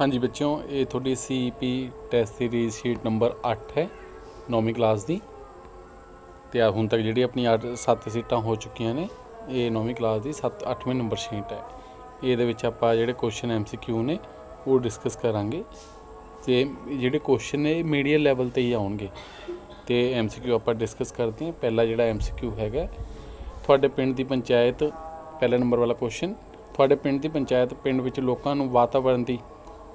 ਹਾਂਜੀ ਬੱਚਿਓ, ਇਹ ਤੁਹਾਡੀ CP test series sheet number 8 ਹੈ, ਨੌਵੀਂ ਕਲਾਸ ਦੀ। ਤੇ ਆ ਹੁਣ ਤੱਕ ਜਿਹੜੀ ਆਪਣੀ 8 7 ਸੀਟਾਂ ਹੋ ਚੁੱਕੀਆਂ ਨੇ, ਇਹ ਨੌਵੀਂ ਕਲਾਸ ਦੀ 7 8ਵੀਂ ਨੰਬਰ ਸ਼ੀਟ ਹੈ। ਇਹਦੇ ਵਿੱਚ ਆਪਾਂ ਜਿਹੜੇ ਕੁਐਸਚਨ ਐਮਸੀਕਿਊ ਨੇ, ਉਹ ਡਿਸਕਸ ਕਰਾਂਗੇ। ਤੇ ਜਿਹੜੇ ਕੁਐਸਚਨ ਨੇ ਮੀਡੀਆ ਲੈਵਲ ਤੇ ਹੀ ਆਉਣਗੇ। ਤੇ ਐਮਸੀਕਿਊ ਆਪਾਂ ਡਿਸਕਸ ਕਰਦੇ ਹਾਂ। ਪਹਿਲਾ ਜਿਹੜਾ ਐਮਸੀਕਿਊ ਹੈਗਾ, ਤੁਹਾਡੇ ਪਿੰਡ ਦੀ ਪੰਚਾਇਤ, ਪਹਿਲਾ ਨੰਬਰ ਵਾਲਾ ਕੁਐਸਚਨ ਤੁਹਾਡੇ ਪਿੰਡ ਦੀ ਪੰਚਾਇਤ, ਪਿੰਡ ਵਿੱਚ ਲੋਕਾਂ ਨੂੰ ਵਾਤਾਵਰਣ ਦੀ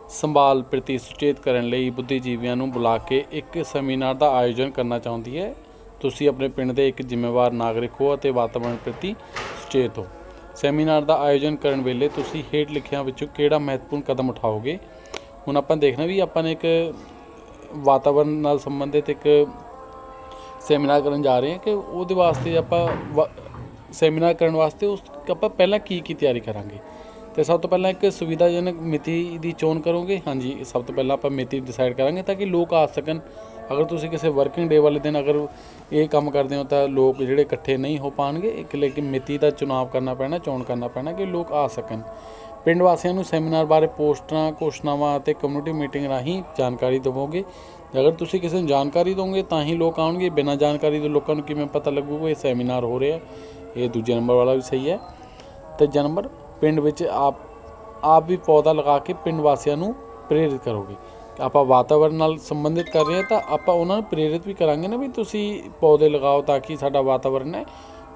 ਸੰਭਾਲ ਪ੍ਰਤੀ ਸੁਚੇਤ ਕਰਨ ਲਈ ਬੁੱਧੀਜੀਵੀਆਂ ਨੂੰ ਬੁਲਾ ਕੇ ਇੱਕ ਸੈਮੀਨਾਰ ਦਾ ਆਯੋਜਨ ਕਰਨਾ ਚਾਹੁੰਦੀ ਹੈ। ਤੁਸੀਂ ਆਪਣੇ ਪਿੰਡ ਦੇ ਇੱਕ ਜ਼ਿੰਮੇਵਾਰ ਨਾਗਰਿਕ ਹੋ ਅਤੇ ਵਾਤਾਵਰਣ ਪ੍ਰਤੀ ਸੁਚੇਤ ਹੋ। ਸੈਮੀਨਾਰ ਦਾ ਆਯੋਜਨ ਕਰਨ ਵੇਲੇ ਤੁਸੀਂ ਹੇਠ ਲਿਖਿਆਂ ਵਿੱਚੋਂ ਕਿਹੜਾ ਮਹੱਤਵਪੂਰਨ ਕਦਮ ਉਠਾਓਗੇ? ਹੁਣ ਆਪਾਂ ਦੇਖਣਾ ਵੀ ਆਪਾਂ ਨੇ ਇੱਕ ਵਾਤਾਵਰਣ ਨਾਲ ਸੰਬੰਧਿਤ ਇੱਕ ਸੈਮੀਨਾਰ ਕਰਨ ਜਾ ਰਹੇ ਹਾਂ ਕਿ ਉਹਦੇ ਵਾਸਤੇ ਆਪਾਂ ਵਾ- ਸੈਮੀਨਾਰ ਕਰਨ ਵਾਸਤੇ ਉਸ, ਆਪਾਂ ਪਹਿਲਾਂ ਕੀ ਕੀ ਤਿਆਰੀ ਕਰਾਂਗੇ? ਤੇ ਸਭ ਤੋਂ ਪਹਿਲਾਂ ਇੱਕ ਸੁਵਿਧਾਜਨਕ ਮਿਤੀ ਦੀ ਚੋਣ ਕਰੋਗੇ? ਹਾਂਜੀ, ਸਭ ਤੋਂ ਪਹਿਲਾਂ ਆਪਾਂ ਮਿਤੀ ਡਿਸਾਈਡ ਕਰਾਂਗੇ ਤਾਂ ਕਿ ਲੋਕ ਆ ਸਕਣ। ਅਗਰ ਤੁਸੀਂ ਕਿਸੇ ਵਰਕਿੰਗ ਡੇ ਵਾਲੇ ਦਿਨ ਅਗਰ ਇਹ ਕੰਮ ਕਰਦੇ ਹੋ ਤਾਂ ਲੋਕ ਜਿਹੜੇ ਇਕੱਠੇ ਨਹੀਂ ਹੋ ਪਾਣਗੇ। ਇੱਕ ਲੇਕਿਨ ਮਿਤੀ ਦਾ ਚੁਣਾਵ ਕਰਨਾ ਪੈਣਾ, ਚੋਣ ਕਰਨਾ ਪੈਣਾ ਕਿ ਲੋਕ ਆ ਸਕਣ। ਪਿੰਡ ਵਾਸੀਆਂ ਨੂੰ ਸੈਮੀਨਾਰ ਬਾਰੇ ਪੋਸਟਰਾਂ ਘੋਸ਼ਣਾਵਾਂ ਅਤੇ ਕਮਿਊਨਿਟੀ ਮੀਟਿੰਗ ਰਾਹੀਂ ਜਾਣਕਾਰੀ ਦੇਵੋਗੇ। ਅਗਰ ਤੁਸੀਂ ਕਿਸੇ ਨੂੰ ਜਾਣਕਾਰੀ ਦੋਗੇ ਤਾਂ ਹੀ ਲੋਕ ਆਉਣਗੇ। ਬਿਨਾਂ ਜਾਣਕਾਰੀ ਦੇ ਲੋਕਾਂ ਨੂੰ ਕਿਵੇਂ ਪਤਾ ਲੱਗੂਗਾ ਇਹ ਸੈਮੀਨਾਰ ਹੋ ਰਿਹਾ। ਇਹ ਦੂਜੇ ਨੰਬਰ ਵਾਲਾ ਵੀ ਸਹੀ ਹੈ। ਤੀਜਾ ਨੰਬਰ ਪਿੰਡ ਵਿੱਚ ਆਪ ਆਪ ਵੀ ਪੌਦਾ ਲਗਾ ਕੇ ਪਿੰਡ ਵਾਸੀਆਂ ਨੂੰ ਪ੍ਰੇਰਿਤ ਕਰੋਗੇ। ਆਪਾਂ ਵਾਤਾਵਰਣ ਨਾਲ ਸੰਬੰਧਿਤ ਕਰ ਰਹੇ ਹਾਂ ਤਾਂ ਆਪਾਂ ਉਹਨਾਂ ਨੂੰ ਪ੍ਰੇਰਿਤ ਵੀ ਕਰਾਂਗੇ ਨਾ ਵੀ ਤੁਸੀਂ ਪੌਦੇ ਲਗਾਓ ਤਾਂ ਕਿ ਸਾਡਾ ਵਾਤਾਵਰਣ ਹੈ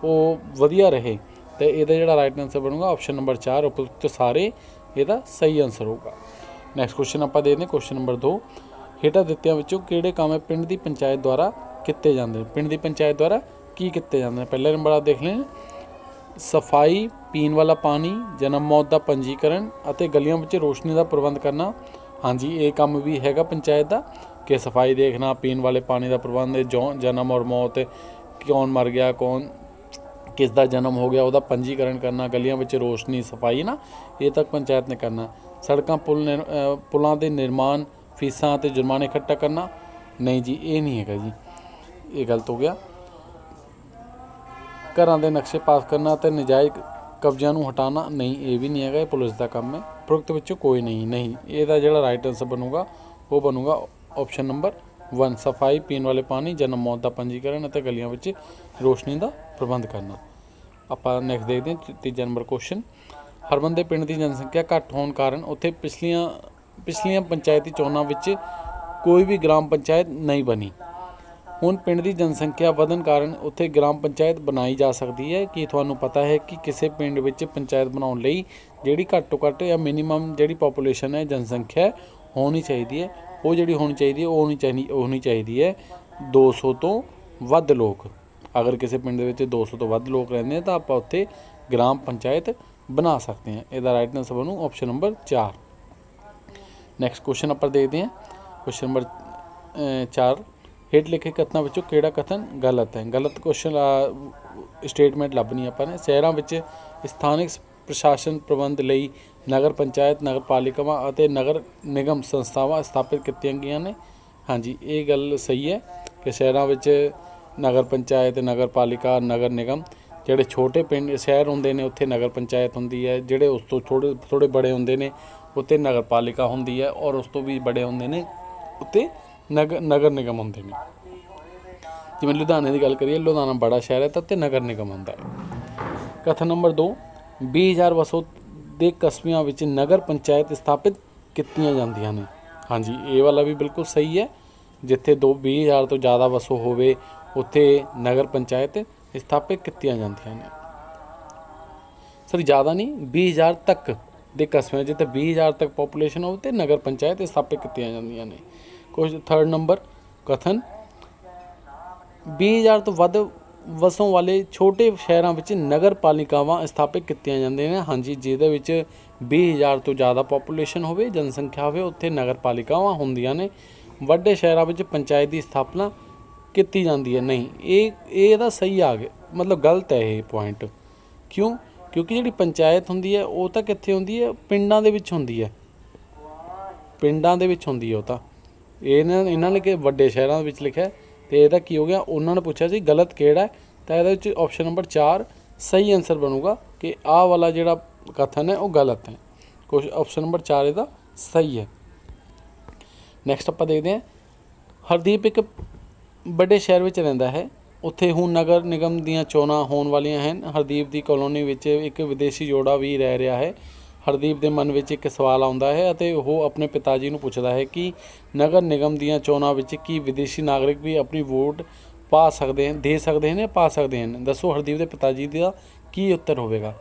ਉਹ ਵਧੀਆ ਰਹੇ। ਤੇ ਇਹਦਾ ਜਿਹੜਾ ਰਾਈਟ ਆਨਸਰ ਬਣੂਗਾ ਆਪਸ਼ਨ ਨੰਬਰ 4 ਉਪਰੋਕਤ ਸਾਰੇ ਇਹਦਾ ਸਹੀ ਆਨਸਰ ਹੋਊਗਾ। ਨੈਕਸਟ ਕੁਐਸਚਨ ਆਪਾਂ ਦੇਖਦੇ ਹਾਂ ਕੁਐਸਚਨ ਨੰਬਰ 2 ਹੇਠਾਂ ਦਿੱਤਿਆਂ ਵਿੱਚੋਂ ਕਿਹੜੇ ਕੰਮ ਹੈ ਪਿੰਡ ਦੀ ਪੰਚਾਇਤ ਦੁਆਰਾ ਕੀਤੇ ਜਾਂਦੇ ਨੇ? ਪਿੰਡ ਦੀ ਪੰਚਾਇਤ ਦੁਆਰਾ ਕੀ ਕੀਤੇ ਜਾਂਦੇ ਨੇ? ਪਹਿਲੇ ਨੰਬਰ ਆ ਦੇਖ ਲੈਣ ਸਫ਼ਾਈ, ਪੀਣ ਵਾਲਾ ਪਾਣੀ, ਜਨਮ ਮੌਤ ਦਾ ਪੰਜੀਕਰਨ ਅਤੇ ਗਲੀਆਂ ਵਿੱਚ ਰੋਸ਼ਨੀ ਦਾ ਪ੍ਰਬੰਧ ਕਰਨਾ। ਹਾਂਜੀ, ਇਹ ਕੰਮ ਵੀ ਹੈਗਾ ਪੰਚਾਇਤ ਦਾ ਕਿ ਸਫ਼ਾਈ ਦੇਖਣਾ, ਪੀਣ ਵਾਲੇ ਪਾਣੀ ਦਾ ਪ੍ਰਬੰਧ, ਜੋ ਜਨਮ ਔਰ ਮੌਤ, ਕੌਣ ਮਰ ਗਿਆ, ਕੌਣ ਕਿਸ ਦਾ ਜਨਮ ਹੋ ਗਿਆ, ਉਹਦਾ ਪੰਜੀਕਰਨ ਕਰਨਾ, ਗਲੀਆਂ ਵਿੱਚ ਰੋਸ਼ਨੀ, ਸਫ਼ਾਈ ਨਾ, ਇਹ ਤੱਕ ਪੰਚਾਇਤ ਨੇ ਕਰਨਾ। ਸੜਕਾਂ, ਪੁਲ ਨਿਰ- ਪੁਲਾਂ ਦੇ ਨਿਰਮਾਣ, ਫੀਸਾਂ ਅਤੇ ਜੁਰਮਾਨੇ ਇਕੱਠਾ ਕਰਨਾ। ਨਹੀਂ ਜੀ, ਇਹ ਨਹੀਂ ਹੈਗਾ ਜੀ। ਇਹ ਗਲਤ ਹੋ ਗਿਆ। ਘਰਾਂ ਦੇ ਨਕਸ਼ੇ ਪਾਸ ਕਰਨਾ ਤੇ ਨਜਾਇਜ਼ ਕਬਜ਼ਿਆਂ ਨੂੰ ਹਟਾਉਣਾ ਨਹੀਂ, ਇਹ ਵੀ ਨਹੀਂ ਹੈਗਾ, ਇਹ ਪੁਲਿਸ ਦਾ ਕੰਮ ਹੈ। ਪ੍ਰੋਕਤ ਵਿੱਚੋਂ ਕੋਈ ਨਹੀਂ ਨਹੀਂ। ਇਹਦਾ ਜਿਹੜਾ ਰਾਈਟ ਆਨਸਰ ਬਣੂਗਾ, ਉਹ ਬਣੂਗਾ ਆਪਸ਼ਨ ਨੰਬਰ 1 ਸਫ਼ਾਈ, ਪੀਣ ਵਾਲੇ ਪਾਣੀ, ਜਨਮ, ਮੌਤ ਦਾ ਪੰਜੀਕਰਨ ਅਤੇ ਗਲੀਆਂ ਵਿੱਚ ਰੋਸ਼ਨੀ ਦਾ ਪ੍ਰਬੰਧ ਕਰਨਾ। ਆਪਾਂ ਨੈਕਸਟ ਦੇਖਦੇ ਹਾਂ, ਤੀਜਾ ਨੰਬਰ ਕੁਐਸਚਨ ਹਰਮਨ ਦੇ ਪਿੰਡ ਦੀ ਜਨਸੰਖਿਆ ਘੱਟ ਹੋਣ ਕਾਰਨ ਉੱਥੇ ਪਿਛਲੀਆਂ ਪਿਛਲੀਆਂ ਪੰਚਾਇਤੀ ਚੋਣਾਂ ਵਿੱਚ ਕੋਈ ਵੀ ਗ੍ਰਾਮ ਪੰਚਾਇਤ ਨਹੀਂ ਬਣੀ। ਹੁਣ ਪਿੰਡ ਦੀ ਜਨਸੰਖਿਆ ਵਧਣ ਕਾਰਨ ਉੱਥੇ ਗ੍ਰਾਮ ਪੰਚਾਇਤ ਬਣਾਈ ਜਾ ਸਕਦੀ ਹੈ। ਕੀ ਤੁਹਾਨੂੰ ਪਤਾ ਹੈ ਕਿ ਕਿਸੇ ਪਿੰਡ ਵਿੱਚ ਪੰਚਾਇਤ ਬਣਾਉਣ ਲਈ ਜਿਹੜੀ ਘੱਟੋ ਘੱਟ ਜਾਂ ਮਿਨੀਮਮ ਜਿਹੜੀ ਪੋਪੂਲੇਸ਼ਨ ਹੈ, ਜਨਸੰਖਿਆ ਹੋਣੀ ਚਾਹੀਦੀ ਹੈ। ਉਹ ਜਿਹੜੀ ਹੋਣੀ ਚਾਹੀਦੀ ਹੈ, ਉਹ ਹੋਣੀ ਚਾਹੀਦੀ ਹੋਣੀ ਚਾਹੀਦੀ ਹੈ 200 ਤੋਂ ਵੱਧ ਲੋਕ। ਅਗਰ ਕਿਸੇ ਪਿੰਡ ਦੇ ਵਿੱਚ 200 ਤੋਂ ਵੱਧ ਲੋਕ ਰਹਿੰਦੇ ਆ, ਤਾਂ ਆਪਾਂ ਉੱਥੇ ਗ੍ਰਾਮ ਪੰਚਾਇਤ ਬਣਾ ਸਕਦੇ ਹਾਂ। ਇਹਦਾ ਰਾਈਟ ਆਨਸਰ ਬਣੂ ਆਪਸ਼ਨ ਨੰਬਰ 4 ਨੈਕਸਟ ਕੁਐਸਚਨ ਆਪਾਂ ਦੇਖਦੇ ਹਾਂ। ਕੁਐਸਚਨ ਨੰਬਰ 4 ਹੇਠ ਲਿਖੇ ਕਥਨਾਂ ਵਿੱਚੋਂ ਕਿਹੜਾ ਕਥਨ ਗਲਤ ਹੈ? ਗਲਤ ਕੁਐਸਚਨ ਸਟੇਟਮੈਂਟ ਲੱਭਣੀ ਆਪਾਂ ਨੇ। ਸ਼ਹਿਰਾਂ ਵਿੱਚ ਸਥਾਨਕ ਪ੍ਰਸ਼ਾਸਨ ਪ੍ਰਬੰਧ ਲਈ ਨਗਰ ਪੰਚਾਇਤ, ਨਗਰ ਪਾਲਿਕਾਵਾਂ ਅਤੇ ਨਗਰ ਨਿਗਮ ਸੰਸਥਾਵਾਂ ਸਥਾਪਿਤ ਕੀਤੀਆਂ ਗਈਆਂ ਨੇ। ਹਾਂਜੀ, ਇਹ ਗੱਲ ਸਹੀ ਹੈ ਕਿ ਸ਼ਹਿਰਾਂ ਵਿੱਚ ਨਗਰ ਪੰਚਾਇਤ, ਨਗਰ ਪਾਲਿਕਾ, ਨਗਰ ਨਿਗਮ ਜਿਹੜੇ ਛੋਟੇ ਪਿੰਡ, ਸ਼ਹਿਰ ਹੁੰਦੇ ਨੇ, ਉੱਥੇ ਨਗਰ ਪੰਚਾਇਤ ਹੁੰਦੀ ਹੈ। ਜਿਹੜੇ ਉਸ ਤੋਂ ਥੋੜੇ ਥੋੜੇ ਬੜੇ ਹੁੰਦੇ ਨੇ, ਉੱਥੇ ਨਗਰ ਪਾਲਿਕਾ ਹੁੰਦੀ ਹੈ ਔਰ ਉਸ ਤੋਂ ਵੀ ਬੜੇ ਹੁੰਦੇ ਨੇ ਉੱਤੇ ਨਗਰ ਨਗਰ ਨਿਗਮ ਹੁੰਦੇ ਨੇ। ਜਿਵੇਂ ਲੁਧਿਆਣੇ ਦੀ ਗੱਲ ਕਰੀਏ, ਲੁਧਿਆਣਾ ਬੜਾ ਸ਼ਹਿਰ ਹੈ ਤਾਂ ਉੱਥੇ ਨਗਰ ਨਿਗਮ ਹੁੰਦਾ ਹੈ। ਕਥਨ ਨੰਬਰ 2 20000 ਵਸੋਂ ਦੇ ਕਸਬਿਆਂ ਵਿੱਚ ਨਗਰ ਪੰਚਾਇਤ ਸਥਾਪਿਤ ਕੀਤੀਆਂ ਜਾਂਦੀਆਂ ਨੇ। ਹਾਂਜੀ, ਇਹ ਵਾਲਾ ਵੀ ਬਿਲਕੁਲ ਸਹੀ ਹੈ। ਜਿੱਥੇ ਦੋ 20000 ਤੋਂ ਜ਼ਿਆਦਾ ਵਸੋਂ ਹੋਵੇ, ਉੱਥੇ ਨਗਰ ਪੰਚਾਇਤ ਸਥਾਪਿਤ ਕੀਤੀਆਂ ਜਾਂਦੀਆਂ ਨੇ। ਸਰ, ਜ਼ਿਆਦਾ ਨਹੀਂ 20000 ਤੱਕ ਦੇ ਕਸਬਿਆਂ ਜਿੱਥੇ 20000 ਤੱਕ ਪੋਪੂਲੇਸ਼ਨ ਹੋਵੇ ਤੇ ਨਗਰ ਪੰਚਾਇਤ ਸਥਾਪਿਤ ਕੀਤੀਆਂ ਜਾਂਦੀਆਂ ਨੇ। ਕੁਝ ਥਰਡ ਨੰਬਰ ਕਥਨ। 20000 ਤੋਂ ਵੱਧ ਵਸੋਂ ਵਾਲੇ ਛੋਟੇ ਸ਼ਹਿਰਾਂ ਵਿੱਚ ਨਗਰ ਪਾਲਿਕਾਵਾਂ ਸਥਾਪਿਤ ਕੀਤੀਆਂ ਜਾਂਦੀਆਂ ਨੇ। ਹਾਂਜੀ, ਜਿਹਦੇ ਵਿੱਚ 20000 ਤੋਂ ਜ਼ਿਆਦਾ ਪੋਪੂਲੇਸ਼ਨ ਹੋਵੇ, ਜਨਸੰਖਿਆ ਹੋਵੇ, ਉੱਥੇ ਨਗਰ ਪਾਲਿਕਾਵਾਂ ਹੁੰਦੀਆਂ ਨੇ। ਵੱਡੇ ਸ਼ਹਿਰਾਂ ਵਿੱਚ ਪੰਚਾਇਤ ਦੀ ਸਥਾਪਨਾ ਕੀਤੀ ਜਾਂਦੀ ਹੈ। ਨਹੀਂ, ਇਹ ਇਹ ਇਹਦਾ ਸਹੀ ਆ ਗਿਆ। ਮਤਲਬ ਗਲਤ ਹੈ ਇਹ ਪੁਆਇੰਟ ਕਿਉਂ? ਕਿਉਂਕਿ ਜਿਹੜੀ ਪੰਚਾਇਤ ਹੁੰਦੀ ਹੈ, ਉਹ ਤਾਂ ਕਿੱਥੇ ਹੁੰਦੀ ਹੈ? ਪਿੰਡਾਂ ਦੇ ਵਿੱਚ ਹੁੰਦੀ ਹੈ। ਪਿੰਡਾਂ ਦੇ ਵਿੱਚ ਹੁੰਦੀ ਹੈ ਉਹ ਤਾਂ। ਇਹਨਾਂ ਇਹਨਾਂ ਨੇ ਕਿ ਵੱਡੇ ਸ਼ਹਿਰਾਂ ਦੇ ਵਿੱਚ ਲਿਖਿਆ ਹੈ, ਤੇ ਇਹਦਾ ਕੀ ਹੋ ਗਿਆ? ਉਹਨਾਂ ਨੇ ਪੁੱਛਿਆ ਸੀ ਗਲਤ ਕਿਹੜਾ ਹੈ? ਤਾਂ ਇਹਦੇ ਵਿੱਚ ਆਪਸ਼ਨ ਨੰਬਰ 4 ਸਹੀ ਆਨਸਰ ਬਣੂਗਾ ਕਿ ਆਹ ਵਾਲਾ ਜਿਹੜਾ ਕਥਨ ਹੈ ਉਹ ਗਲਤ ਹੈ। ਕੁਝ ਆਪਸ਼ਨ ਨੰਬਰ 4 ਇਹਦਾ ਸਹੀ ਹੈ। ਨੈਕਸਟ ਆਪਾਂ ਦੇਖਦੇ ਹਾਂ। ਹਰਦੀਪ ਇੱਕ ਵੱਡੇ ਸ਼ਹਿਰ ਵਿੱਚ ਰਹਿੰਦਾ ਹੈ। ਉੱਥੇ ਹੁਣ ਨਗਰ ਨਿਗਮ ਦੀਆਂ ਚੋਣਾਂ ਹੋਣ ਵਾਲੀਆਂ ਹਨ। ਹਰਦੀਪ ਦੀ ਕਲੋਨੀ ਵਿੱਚ ਇੱਕ ਵਿਦੇਸ਼ੀ ਜੋੜਾ ਵੀ ਰਹਿ ਰਿਹਾ ਹੈ। ਹਰਦੀਪ ਦੇ ਮਨ ਵਿੱਚ ਇੱਕ ਸਵਾਲ ਆਉਂਦਾ ਹੈ ਅਤੇ ਉਹ ਆਪਣੇ ਪਿਤਾ ਜੀ ਨੂੰ ਪੁੱਛਦਾ ਹੈ ਕਿ ਨਗਰ ਨਿਗਮ ਦੀਆਂ ਚੋਣਾਂ ਵਿੱਚ ਕੀ ਵਿਦੇਸ਼ੀ ਨਾਗਰਿਕ ਵੀ ਆਪਣੀ ਵੋਟ ਪਾ ਸਕਦੇ ਹਨ, ਦੇ ਸਕਦੇ ਹਨ ਜਾਂ ਪਾ ਸਕਦੇ ਹਨ? ਦੱਸੋ ਹਰਦੀਪ ਦੇ ਪਿਤਾ ਜੀ ਦਾ ਕੀ ਉੱਤਰ ਹੋਵੇਗਾ?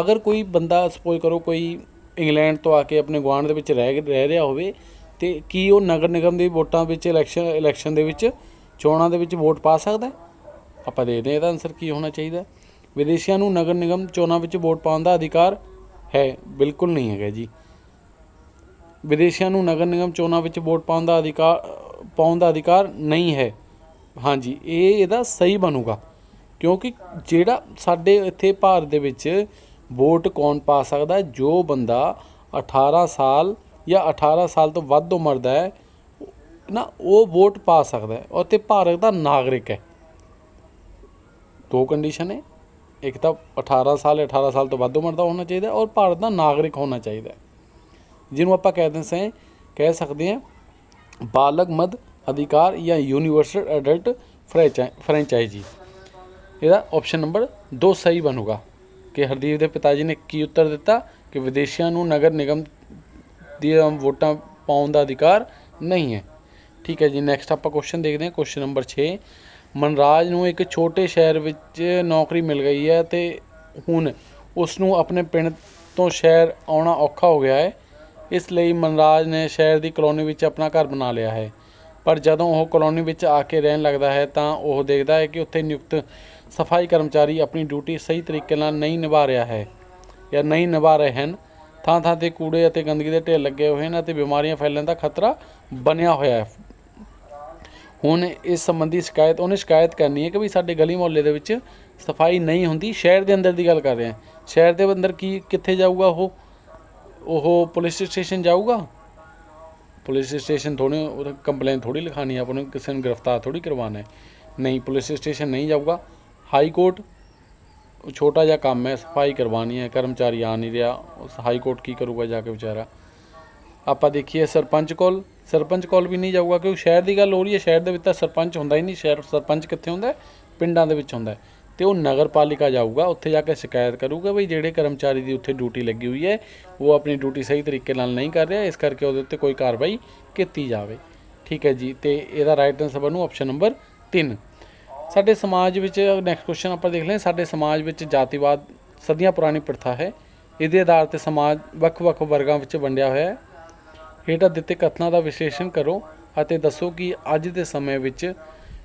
ਅਗਰ ਕੋਈ ਬੰਦਾ ਸਪੋਜ਼ ਕਰੋ ਕੋਈ ਇੰਗਲੈਂਡ ਤੋਂ ਆ ਕੇ ਆਪਣੇ ਗੁਆਂਢ ਦੇ ਵਿੱਚ ਰਹਿ ਰਹਿ ਰਿਹਾ ਹੋਵੇ, ਤੇ ਕੀ ਉਹ ਨਗਰ ਨਿਗਮ ਦੀ ਵੋਟਾਂ ਵਿੱਚ ਇਲੈਕਸ਼ਨ ਇਲੈਕਸ਼ਨ ਦੇ ਵਿੱਚ, ਚੋਣਾਂ ਦੇ ਵਿੱਚ ਵੋਟ ਪਾ ਸਕਦਾ ਆਪਾਂ ਦੇਖਦੇ ਹਾਂ ਇਹਦਾ ਆਨਸਰ ਕੀ ਹੋਣਾ ਚਾਹੀਦਾ ਵਿਦੇਸ਼ੀਆਂ ਨੂੰ ਨਗਰ ਨਿਗਮ ਚੋਣਾਂ ਵਿੱਚ ਵੋਟ ਪਾਉਣ ਦਾ ਅਧਿਕਾਰ ਹੈ, ਬਿਲਕੁਲ ਨਹੀਂ ਹੈਗਾ ਜੀ। ਵਿਦੇਸ਼ੀਆਂ ਨੂੰ ਨਗਰ ਨਿਗਮ ਚੋਣਾਂ ਵਿੱਚ ਵੋਟ ਪਾਉਣ ਦਾ ਅਧਿਕਾਰ, ਪਾਉਣ ਦਾ ਅਧਿਕਾਰ ਨਹੀਂ ਹੈ। ਹਾਂਜੀ ਇਹ ਇਹਦਾ ਸਹੀ ਬਣੂਗਾ। ਕਿਉਂਕਿ ਜਿਹੜਾ ਸਾਡੇ ਇੱਥੇ ਭਾਰਤ ਦੇ ਵਿੱਚ ਵੋਟ ਕੌਣ ਪਾ ਸਕਦਾ ਜੋ ਬੰਦਾ 18 ਸਾਲ ਜਾਂ 18 ਸਾਲ ਤੋਂ ਵੱਧ ਉਮਰ ਦਾ ਹੈ, ਨਾ ਉਹ ਵੋਟ ਪਾ ਸਕਦਾ ਹੈ। ਉਹ ਤੇ ਭਾਰਤ ਦਾ ਨਾਗਰਿਕ ਹੈ। ਦੋ ਕੰਡੀਸ਼ਨ ਹੈ ਇੱਕ ਤਾਂ 18 ਸਾਲ 18 ਸਾਲ ਤੋਂ ਵੱਧ ਉਮਰ ਦਾ ਹੋਣਾ ਚਾਹੀਦਾ ਔਰ ਭਾਰਤ ਦਾ ਨਾਗਰਿਕ ਹੋਣਾ ਚਾਹੀਦਾ ਜਿਹਨੂੰ ਆਪਾਂ ਕਹਿ ਦਿੰਦੇ ਸੇ, ਕਹਿ ਸਕਦੇ ਹਾਂ, ਬਾਲਗ ਮਦ ਅਧਿਕਾਰ ਜਾਂ ਯੂਨੀਵਰਸਲ ਐਡਲਟ ਫਰੈਂਚਾਈਜੀ ਇਹਦਾ ਆਪਸ਼ਨ ਨੰਬਰ 2 ਸਹੀ ਬਣੂਗਾ ਕਿ ਹਰਦੀਪ ਦੇ ਪਿਤਾ ਜੀ ਨੇ ਕੀ ਉੱਤਰ ਦਿੱਤਾ ਕਿ ਵਿਦੇਸ਼ੀਆਂ ਨੂੰ ਨਗਰ ਨਿਗਮ ਦੀਆਂ ਵੋਟਾਂ ਪਾਉਣ ਦਾ ਅਧਿਕਾਰ ਨਹੀਂ ਹੈ। ਠੀਕ ਹੈ ਜੀ ਨੈਕਸਟ ਆਪਾਂ ਕੁਐਸਚਨ ਦੇਖਦੇ ਹਾਂ ਕੁਐਸਚਨ ਨੰਬਰ 6 ਮਨਰਾਜ ਨੂੰ ਇੱਕ ਛੋਟੇ ਸ਼ਹਿਰ ਵਿੱਚ ਨੌਕਰੀ ਮਿਲ ਗਈ ਹੈ ਅਤੇ ਹੁਣ ਉਸ ਨੂੰ ਆਪਣੇ ਪਿੰਡ ਤੋਂ ਸ਼ਹਿਰ ਆਉਣਾ ਔਖਾ ਹੋ ਗਿਆ ਹੈ। ਇਸ ਲਈ ਮਨਰਾਜ ਨੇ ਸ਼ਹਿਰ ਦੀ ਕਲੋਨੀ ਵਿੱਚ ਆਪਣਾ ਘਰ ਬਣਾ ਲਿਆ ਹੈ। ਪਰ ਜਦੋਂ ਉਹ ਕਲੋਨੀ ਵਿੱਚ ਆ ਕੇ ਰਹਿਣ ਲੱਗਦਾ ਹੈ ਤਾਂ ਉਹ ਦੇਖਦਾ ਹੈ ਕਿ ਉੱਥੇ ਨਿਯੁਕਤ ਸਫ਼ਾਈ ਕਰਮਚਾਰੀ ਆਪਣੀ ਡਿਊਟੀ ਸਹੀ ਤਰੀਕੇ ਨਾਲ ਨਹੀਂ ਨਿਭਾ ਰਿਹਾ ਹੈ ਜਾਂ ਨਹੀਂ ਨਿਭਾ ਰਹੇ ਹਨ। ਥਾਂ ਥਾਂ ਤੇ ਕੂੜੇ ਅਤੇ ਗੰਦਗੀ ਦੇ ਢੇਰ ਲੱਗੇ ਹੋਏ ਹਨ ਅਤੇ ਬਿਮਾਰੀਆਂ ਫੈਲਣ ਦਾ ਖਤਰਾ ਬਣਿਆ ਹੋਇਆ ਹੈ। ਹੁਣ ਇਸ ਸੰਬੰਧੀ ਸ਼ਿਕਾਇਤ, ਉਹਨੇ ਸ਼ਿਕਾਇਤ ਕਰਨੀ ਹੈ ਕਿ ਵੀ ਸਾਡੇ ਗਲੀ ਮੁਹੱਲੇ ਦੇ ਵਿੱਚ ਸਫ਼ਾਈ ਨਹੀਂ ਹੁੰਦੀ, ਸ਼ਹਿਰ ਦੇ ਅੰਦਰ ਦੀ ਗੱਲ ਕਰ ਰਹੇ। ਹਾਂ ਸ਼ਹਿਰ ਦੇ ਅੰਦਰ ਕੀ, ਕਿੱਥੇ ਜਾਊਗਾ ਉਹ? ਉਹ ਪੁਲਿਸ ਸਟੇਸ਼ਨ ਜਾਊਗਾ? ਪੁਲਿਸ ਸਟੇਸ਼ਨ ਥੋੜੀ ਉਹ ਕੰਪਲੇਨ ਥੋੜੀ ਲਿਖਾਣੀ ਹੈ ਆਪਾਂ ਨੂੰ ਕਿਸੇ ਨੂੰ ਗ੍ਰਿਫਤਾਰ ਥੋੜੀ ਕਰਵਾਉਣਾ ਹੈ। ਨਹੀਂ, ਪੁਲਿਸ ਸਟੇਸ਼ਨ ਨਹੀਂ ਜਾਊਗਾ। ਹਾਈ ਕੋਰਟ, ਉਹ ਛੋਟਾ ਜਿਹਾ ਕੰਮ ਹੈ, ਸਫ਼ਾਈ ਕਰਵਾਉਣੀ ਹੈ, ਕਰਮਚਾਰੀ ਆ ਨਹੀਂ ਰਿਹਾ, ਉਸ ਹਾਈ ਕੋਰਟ ਕੀ ਕਰੂਗਾ ਜਾ ਕੇ ਵਿਚਾਰਾ? ਆਪਾਂ ਦੇਖੀਏ ਸਰਪੰਚ ਕੋਲ ਸਰਪੰਚ ਕੋਲ ਵੀ ਨਹੀਂ ਜਾਊਗਾ, ਕਿਉਂਕਿ ਸ਼ਹਿਰ ਦੀ ਗੱਲ ਹੋ ਰਹੀ ਹੈ, ਸ਼ਹਿਰ ਦੇ ਵਿੱਚ ਤਾਂ ਸਰਪੰਚ ਹੁੰਦਾ ਹੀ ਨਹੀਂ, ਸ਼ਹਿਰ ਸਰਪੰਚ ਕਿੱਥੇ ਹੁੰਦਾ ਪਿੰਡਾਂ ਦੇ ਵਿੱਚ ਹੁੰਦਾ ਹੈ। ਤੇ ਉਹ ਨਗਰ ਪਾਲਿਕਾ ਜਾਊਗਾ, ਉੱਥੇ ਜਾ ਕੇ ਸ਼ਿਕਾਇਤ ਕਰੂਗਾ ਵੀ ਜਿਹੜੇ ਕਰਮਚਾਰੀ ਦੀ ਉੱਥੇ ਡਿਊਟੀ ਲੱਗੀ ਹੋਈ ਹੈ, ਉਹ ਆਪਣੀ ਡਿਊਟੀ ਸਹੀ ਤਰੀਕੇ ਨਾਲ ਨਹੀਂ ਕਰ ਰਿਹਾ, ਇਸ ਕਰਕੇ ਉਹਦੇ ਉੱਤੇ ਕੋਈ ਕਾਰਵਾਈ ਕੀਤੀ ਜਾਵੇ। ਠੀਕ ਹੈ ਜੀ, ਤੇ ਇਹਦਾ ਰਾਈਟ ਆਨਸਰ ਬਣੂ ਆਪਸ਼ਨ ਨੰਬਰ 3 ਸਾਡੇ ਸਮਾਜ ਵਿੱਚ ਨੈਕਸਟ ਕੁਐਸਚਨ ਆਪਾਂ ਦੇਖ ਲਈਏ, ਸਾਡੇ ਸਮਾਜ ਵਿੱਚ ਜਾਤੀਵਾਦ ਸਦੀਆਂ ਪੁਰਾਣੀ ਪ੍ਰਥਾ ਹੈ। ਇਹਦੇ ਆਧਾਰ ਤੇ ਸਮਾਜ ਵੱਖ-ਵੱਖ ਵਰਗਾਂ ਵਿੱਚ ਵੰਡਿਆ ਹੋਇਆ ਹੈ। ਹੇਠਾਂ ਦਿੱਤੇ ਕਥਨਾਂ ਦਾ ਵਿਸ਼ਲੇਸ਼ਣ ਕਰੋ ਅਤੇ ਦੱਸੋ ਕਿ ਅੱਜ ਦੇ ਸਮੇਂ ਵਿੱਚ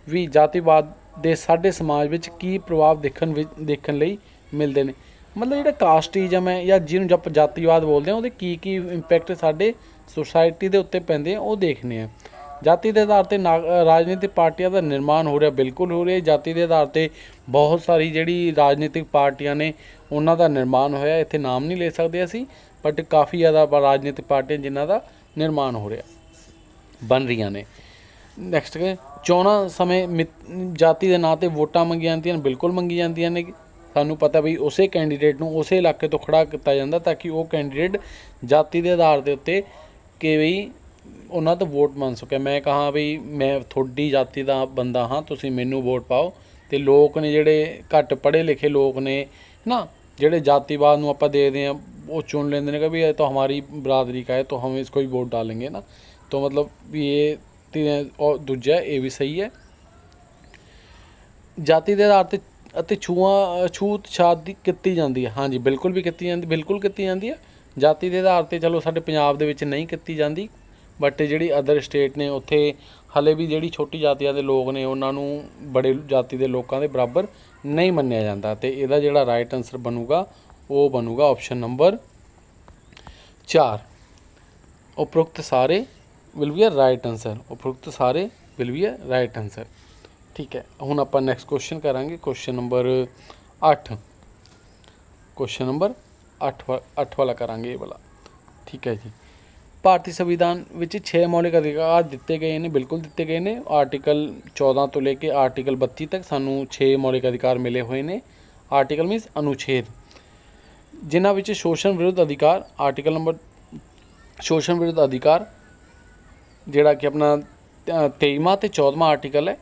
ਵੀ ਜਾਤੀਵਾਦ ਦੇ ਸਾਡੇ ਸਮਾਜ ਵਿੱਚ ਕੀ ਪ੍ਰਭਾਵ ਦੇਖਣ ਵਿੱਚ ਦੇਖਣ ਲਈ ਮਿਲਦੇ ਨੇ। ਮਤਲਬ ਜਿਹੜਾ ਕਾਸਟਿਜ਼ਮ ਹੈ ਜਾਂ ਜਿਹਨੂੰ ਜਪ, ਜਾਤੀਵਾਦ ਬੋਲਦੇ ਆ ਉਹਦੇ ਕੀ ਕੀ ਇੰਪੈਕਟ ਸਾਡੇ ਸੁਸਾਇਟੀ ਦੇ ਉੱਤੇ ਪੈਂਦੇ ਆ, ਉਹ ਦੇਖਨੇ ਆ ਜਾਤੀ ਦੇ ਆਧਾਰ ਤੇ ਨਾ- ਰਾਜਨੀਤਿਕ ਪਾਰਟੀਆਂ ਦਾ ਨਿਰਮਾਣ ਹੋ ਰਿਹਾ, ਬਿਲਕੁਲ ਹੋ ਰਿਹਾ। ਜਾਤੀ ਦੇ ਆਧਾਰ ਤੇ ਬਹੁਤ ਸਾਰੀ ਜਿਹੜੀ ਰਾਜਨੀਤਿਕ ਪਾਰਟੀਆਂ ਨੇ, ਉਹਨਾਂ ਦਾ ਨਿਰਮਾਣ ਹੋਇਆ। ਇੱਥੇ ਨਾਮ ਨਹੀਂ ਲੈ ਸਕਦੇ ਅਸੀਂ ਬਟ ਕਾਫੀ ਜ਼ਿਆਦਾ ਰਾਜਨੀਤਿਕ ਪਾਰਟੀਆਂ ਜਿਨ੍ਹਾਂ ਦਾ ਨਿਰਮਾਣ ਹੋ ਰਿਹਾ, ਬਣ ਰਹੀਆਂ ਨੇ। ਨੈਕਸਟ ਚੋਣਾਂ ਸਮੇਂ ਮਿਤ- ਜਾਤੀ ਦੇ ਨਾਂ ਤੇ ਵੋਟਾਂ ਮੰਗੀਆਂ ਜਾਂਦੀਆਂ ਨੇ, ਬਿਲਕੁਲ ਮੰਗੀ ਜਾਂਦੀਆਂ ਨੇ। ਸਾਨੂੰ ਪਤਾ ਵੀ ਉਸੇ ਕੈਂਡੀਡੇਟ ਨੂੰ ਉਸੇ ਇਲਾਕੇ ਤੋਂ ਖੜਾ ਕੀਤਾ ਜਾਂਦਾ ਤਾਂ ਕਿ ਉਹ ਕੈਂਡੀਡੇਟ ਜਾਤੀ ਦੇ ਆਧਾਰ ਦੇ ਉੱਤੇ ਕਿ ਵੀ ਉਹਨਾਂ ਤੋਂ ਵੋਟ ਮੰਗ ਸਕੇ। ਮੈਂ ਕਹਾਂ ਵੀ ਮੈਂ ਤੁਹਾਡੀ ਜਾਤੀ ਦਾ ਬੰਦਾ ਹਾਂ, ਤੁਸੀਂ ਮੈਨੂੰ ਵੋਟ ਪਾਓ। ਤੇ ਲੋਕ ਨੇ ਜਿਹੜੇ ਘੱਟ ਪੜ੍ਹੇ ਲਿਖੇ ਲੋਕ ਨੇ ਨਾ, ਜਿਹੜੇ ਜਾਤੀਵਾਦ ਨੂੰ ਆਪਾਂ ਦੇਖਦੇ ਹਾਂ ਉਹ ਚੁਣ ਲੈਂਦੇ ਨੇ ਕਿ ਵੀ ਇਹ ਤਾਂ ਹਮਾਰੀ ਬਰਾਦਰੀ का है तो हम इसको ही वोट डालेंगे ना तो मतलब भी ये ਤੀ- ਔਰ ਦੂਜਾ ਇਹ ਵੀ ਸਹੀ ਹੈ ਜਾਤੀ ਦੇ ਆਧਾਰ ਤੇ ਅਤੇ ਛੂਆਂ ਛੂਤ ਛਾਤ ਦੀ ਕੀਤੀ ਜਾਂਦੀ ਹੈ ਹਾਂਜੀ ਬਿਲਕੁਲ ਵੀ ਕੀਤੀ ਜਾਂਦੀ ਬਿਲਕੁਲ ਕੀਤੀ ਜਾਂਦੀ ਹੈ ਜਾਤੀ ਦੇ ਆਧਾਰ ਤੇ ਚਲੋ ਸਾਡੇ ਪੰਜਾਬ ਦੇ ਵਿੱਚ ਨਹੀਂ ਕੀਤੀ ਜਾਂਦੀ ਬਟ ਜਿਹੜੀ ਅਦਰ ਸਟੇਟ ਨੇ ਉੱਥੇ ਹਲੇ ਵੀ ਜਿਹੜੀ ਛੋਟੀ ਜਾਤੀਆਂ ਦੇ ਲੋਕ ਨੇ ਉਹਨਾਂ ਨੂੰ ਬੜੇ ਜਾਤੀ ਦੇ ਲੋਕਾਂ ਦੇ ਬਰਾਬਰ ਨਹੀਂ ਮੰਨਿਆ ਜਾਂਦਾ ਤੇ ਇਹਦਾ ਜਿਹੜਾ ਰਾਈਟ ਆਨਸਰ ਬਣੂਗਾ ਉਹ ਬਣੂਗਾ ਆਪਸ਼ਨ ਨੰਬਰ 4 ਉਪਰੋਕਤ ਸਾਰੇ will be a right answer ਉਪਰੋਕਤ ਸਾਰੇ will be a right answer ਠੀਕ ਹੈ ਹੁਣ ਆਪਾਂ ਨੈਕਸਟ ਕੁਐਸਚਨ ਕਰਾਂਗੇ ਕੁਐਸਚਨ ਨੰਬਰ 8 ਕੁਐਸਚਨ ਨੰਬਰ 8 8 ਵਾਲਾ ਕਰਾਂਗੇ ਇਹ ਵਾਲਾ ਠੀਕ ਹੈ ਜੀ ਭਾਰਤੀ ਸੰਵਿਧਾਨ ਵਿੱਚ 6 ਮੌਲਿਕ ਅਧਿਕਾਰ ਦਿੱਤੇ ਗਏ ਨੇ ਬਿਲਕੁਲ ਦਿੱਤੇ ਗਏ ਨੇ ਆਰਟੀਕਲ 14 ਤੋਂ ਲੈ ਕੇ ਆਰਟੀਕਲ 32 ਤੱਕ ਸਾਨੂੰ 6 ਮੌਲਿਕ ਅਧਿਕਾਰ ਮਿਲੇ ਹੋਏ ਨੇ ਆਰਟੀਕਲ ਮੀਨਸ ਅਨੁਛੇਦ ਜਿਨ੍ਹਾਂ ਵਿੱਚ ਸ਼ੋਸ਼ਣ ਵਿਰੁੱਧ ਅਧਿਕਾਰ ਆਰਟੀਕਲ ਨੰਬਰ ਸ਼ੋਸ਼ਣ ਵਿਰੁੱਧ ਅਧਿਕਾਰ, ਜਿਹੜਾ ਕਿ ਆਪਣਾ 23ਵਾਂ ਤੇ 14ਵਾਂ ਆਰਟੀਕਲ ਹੈ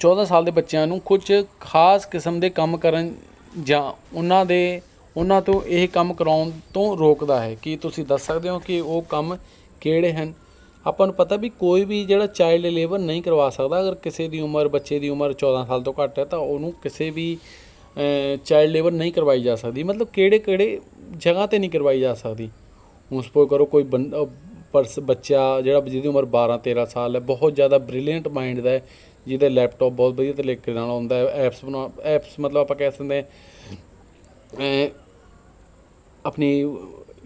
14 ਸਾਲ ਦੇ ਬੱਚਿਆਂ ਨੂੰ ਕੁਝ ਖਾਸ ਕਿਸਮ ਦੇ ਕੰਮ ਕਰਨ ਜਾਂ ਉਹਨਾਂ ਦੇ, ਉਹਨਾਂ ਤੋਂ ਇਹ ਕੰਮ ਕਰਾਉਣ ਤੋਂ ਰੋਕਦਾ ਹੈ। ਕਿ ਤੁਸੀਂ ਦੱਸ ਸਕਦੇ ਹੋ ਕਿ ਉਹ ਕੰਮ ਕਿਹੜੇ ਹਨ? ਆਪਾਂ ਨੂੰ ਪਤਾ ਵੀ ਕੋਈ ਵੀ ਜਿਹੜਾ ਚਾਈਲਡ ਲੇਬਰ ਨਹੀਂ ਕਰਵਾ ਸਕਦਾ। ਅਗਰ ਕਿਸੇ ਦੀ ਉਮਰ, ਬੱਚੇ ਦੀ ਉਮਰ 14 ਸਾਲ ਤੋਂ ਘੱਟ ਹੈ, ਤਾਂ ਉਹਨੂੰ ਕਿਸੇ ਵੀ ਚਾਈਲਡ ਲੇਬਰ ਨਹੀਂ ਕਰਵਾਈ ਜਾ ਸਕਦੀ। ਮਤਲਬ ਕਿਹੜੇ ਕਿਹੜੇ ਜਗ੍ਹਾ ਤੇ ਨਹੀਂ ਕਰਵਾਈ ਜਾ ਸਕਦੀ। ਹੁਣ ਸਪੋਜ਼ ਕਰੋ ਕੋਈ ਬੰ- ਪਰਸ, ਬੱਚਾ ਜਿਹੜਾ ਜਿਹਦੀ ਉਮਰ 12 13 ਸਾਲ ਹੈ, ਬਹੁਤ ਜ਼ਿਆਦਾ ਬ੍ਰਿਲੀਅੰਟ ਮਾਈਂਡ ਦਾ ਹੈ, ਜਿਹਦੇ ਲੈਪਟਾਪ ਬਹੁਤ ਵਧੀਆ ਤਰੀਕੇ ਨਾਲ ਆਉਂਦਾ ਹੈ ਐਪਸ ਬਣਾ ਐਪਸ ਮਤਲਬ ਆਪਾਂ ਕਹਿ ਸਕਦੇ ਹਾਂ ਆਪਣੀ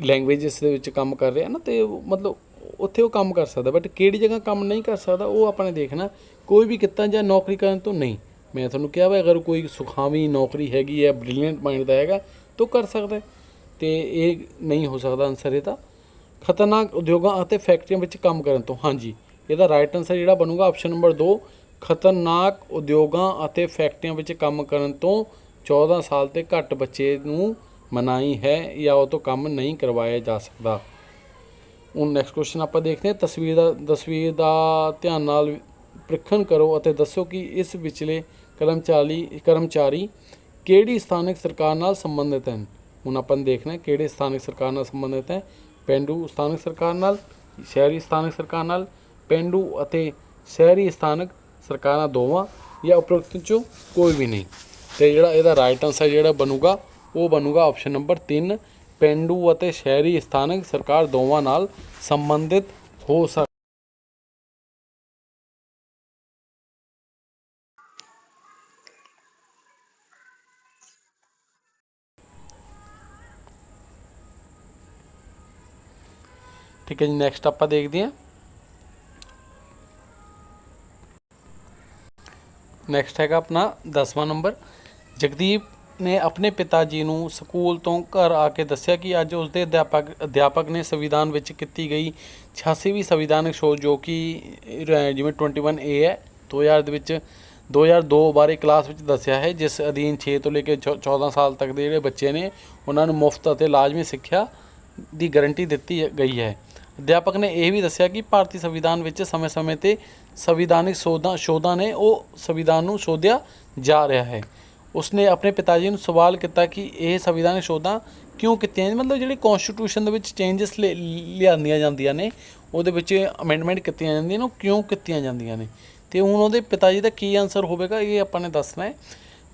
ਲੈਂਗੁਏਜਸ ਦੇ ਵਿੱਚ ਕੰਮ ਕਰ ਰਿਹਾ ਨਾ, ਤੇ ਮਤਲਬ ਉੱਥੇ ਉਹ ਕੰਮ ਕਰ ਸਕਦਾ ਬਟ ਕਿਹੜੀ ਜਗ੍ਹਾ ਕੰਮ ਨਹੀਂ ਕਰ ਸਕਦਾ, ਉਹ ਆਪਾਂ ਨੇ ਦੇਖਣਾ, ਕੋਈ ਵੀ ਕਿੱਤਾ ਜਾਂ ਨੌਕਰੀ ਕਰਨ ਤੋਂ ਨਹੀਂ। ਮੈਂ ਤੁਹਾਨੂੰ ਕਿਹਾ ਵਾ, ਅਗਰ ਕੋਈ ਸੁਖਾਵੀਂ ਨੌਕਰੀ ਹੈਗੀ ਹੈ ਬ੍ਰਿਲੀਅੰਟ ਮਾਈਂਡ ਦਾ ਹੈਗਾ, ਤਾਂ ਉਹ ਕਰ ਸਕਦਾ ਹੈ। ਤੇ ਇਹ ਨਹੀਂ ਹੋ ਸਕਦਾ ਆਨਸਰ ਇਹਦਾ। ਖਤਰਨਾਕ ਉਦਯੋਗਾਂ ਅਤੇ ਫੈਕਟਰੀਆਂ ਵਿੱਚ ਕੰਮ ਕਰਨ ਤੋਂ। ਹਾਂਜੀ, ਇਹਦਾ ਰਾਈਟ ਆਨਸਰ ਜਿਹੜਾ ਬਣੂਗਾ ਆਪਸ਼ਨ ਨੰਬਰ 2 ਖਤਰਨਾਕ ਉਦਯੋਗਾਂ ਅਤੇ ਫੈਕਟਰੀਆਂ ਵਿੱਚ ਕੰਮ ਕਰਨ ਤੋਂ 14 ਸਾਲ ਤੇ ਘੱਟ ਬੱਚੇ ਨੂੰ ਮਨਾਹੀ ਹੈ ਜਾਂ ਉਹ ਤੋਂ ਕੰਮ ਨਹੀਂ ਕਰਵਾਇਆ ਜਾ ਸਕਦਾ। ਹੁਣ ਨੈਕਸਟ ਕੁਐਸਚਨ ਆਪਾਂ ਦੇਖਦੇ ਹਾਂ। ਤਸਵੀਰ ਦਾ ਤਸਵੀਰ ਦਾ ਧਿਆਨ ਨਾਲ ਪ੍ਰੀਖਣ ਕਰੋ ਅਤੇ ਦੱਸੋ ਕਿ ਇਸ ਵਿਚਲੇ ਕਰਮਚਾਰੀ ਕਰਮਚਾਰੀ, ਕਿਹੜੀ ਸਥਾਨਕ ਸਰਕਾਰ ਨਾਲ ਸੰਬੰਧਿਤ ਹਨ? ਹੁਣ ਆਪਾਂ ਦੇਖਣਾ ਕਿਹੜੇ ਸਥਾਨਕ ਸਰਕਾਰ ਨਾਲ ਸੰਬੰਧਿਤ ਹੈ। ਪਿੰਡੂ ਸਥਾਨਕ ਸਰਕਾਰ ਨਾਲ, ਸ਼ਹਿਰੀ ਸਥਾਨਕ ਸਰਕਾਰ ਨਾਲ, ਪਿੰਡੂ ਅਤੇ ਸ਼ਹਿਰੀ ਸਥਾਨਕ ਸਰਕਾਰਾਂ ਦੋਵਾਂ, ਜਾਂ ਉਪਰੋਕਤ ਚੋਂ ਕੋਈ ਵੀ ਨਹੀਂ। ਤੇ ਜਿਹੜਾ ਇਹਦਾ ਰਾਈਟ ਆਨਸਰ ਜਿਹੜਾ ਬਣੂਗਾ, ਉਹ ਬਣੂਗਾ ਆਪਸ਼ਨ ਨੰਬਰ 3 ਪਿੰਡੂ ਅਤੇ ਸ਼ਹਿਰੀ ਸਥਾਨਕ ਸਰਕਾਰ ਦੋਵਾਂ ਨਾਲ ਸੰਬੰਧਿਤ ਹੋ ਸਕ ਠੀਕ ਹੈ ਜੀ ਨੈਕਸਟ ਆਪਾਂ ਦੇਖਦੇ ਹਾਂ। ਨੈਕਸਟ ਹੈਗਾ ਆਪਣਾ 10ਵਾਂ ਨੰਬਰ ਜਗਦੀਪ ਨੇ ਆਪਣੇ ਪਿਤਾ ਜੀ ਨੂੰ ਸਕੂਲ ਤੋਂ ਘਰ ਆ ਕੇ ਦੱਸਿਆ ਕਿ ਅੱਜ ਉਸਦੇ ਅਧਿਆਪਕ ਅਧਿਆਪਕ ਨੇ ਸੰਵਿਧਾਨ ਵਿੱਚ ਕੀਤੀ ਗਈ 86ਵੀਂ ਸੰਵਿਧਾਨਕ ਸੋਧ ਜੋ ਕਿ ਅਹ, ਜਿਵੇਂ 21 ਏ ਹੈ 2000 ਦੇ ਵਿੱਚ 2002 ਬਾਰੇ ਕਲਾਸ ਵਿੱਚ ਦੱਸਿਆ ਹੈ ਜਿਸ ਅਧੀਨ 6 ਤੋਂ ਲੈ ਕੇ ਚੌ- 14 ਸਾਲ ਤੱਕ ਦੇ ਜਿਹੜੇ ਬੱਚੇ ਨੇ ਉਹਨਾਂ ਨੂੰ ਮੁਫਤ ਅਤੇ ਲਾਜ਼ਮੀ ਸਿੱਖਿਆ ਦੀ ਗਾਰੰਟੀ ਦਿੱਤੀ ਗਈ ਹੈ। ਅਧਿਆਪਕ ਨੇ ਇਹ ਵੀ ਦੱਸਿਆ ਕਿ ਭਾਰਤੀ ਸੰਵਿਧਾਨ ਵਿੱਚ ਸਮੇਂ-ਸਮੇਂ ਤੇ ਸੰਵਿਧਾਨਿਕ ਸੋਧਾਂ, ਸ਼ੋਧਾਂ ਨੇ ਉਹ ਸੰਵਿਧਾਨ ਨੂੰ ਸੋਧਿਆ ਜਾ ਰਿਹਾ ਹੈ। ਉਸਨੇ ਆਪਣੇ ਪਿਤਾ ਜੀ ਨੂੰ ਸਵਾਲ ਕੀਤਾ ਕਿ ਇਹ ਸੰਵਿਧਾਨਿਕ ਸ਼ੋਧਾਂ ਕਿਉਂ ਕੀਤੀਆਂ ਮਤਲਬ ਜਿਹੜੀ ਕਨਸਟੀਟਿਊਸ਼ਨ ਦੇ ਵਿੱਚ ਚੇਂਜਸ ਲਿਆਂਦੀਆਂ ਜਾਂਦੀਆਂ ਨੇ, ਉਹਦੇ ਵਿੱਚ ਅਮੈਂਡਮੈਂਟ ਕੀਤੀਆਂ ਜਾਂਦੀਆਂ ਨੇ, ਉਹ ਕਿਉਂ ਕੀਤੀਆਂ ਜਾਂਦੀਆਂ ਨੇ? ਤੇ ਹੁਣ ਉਹਦੇ ਪਿਤਾ ਜੀ ਦਾ ਕੀ ਆਨਸਰ ਹੋਵੇਗਾ, ਇਹ ਆਪਾਂ ਨੇ ਦੱਸਣਾ ਹੈ।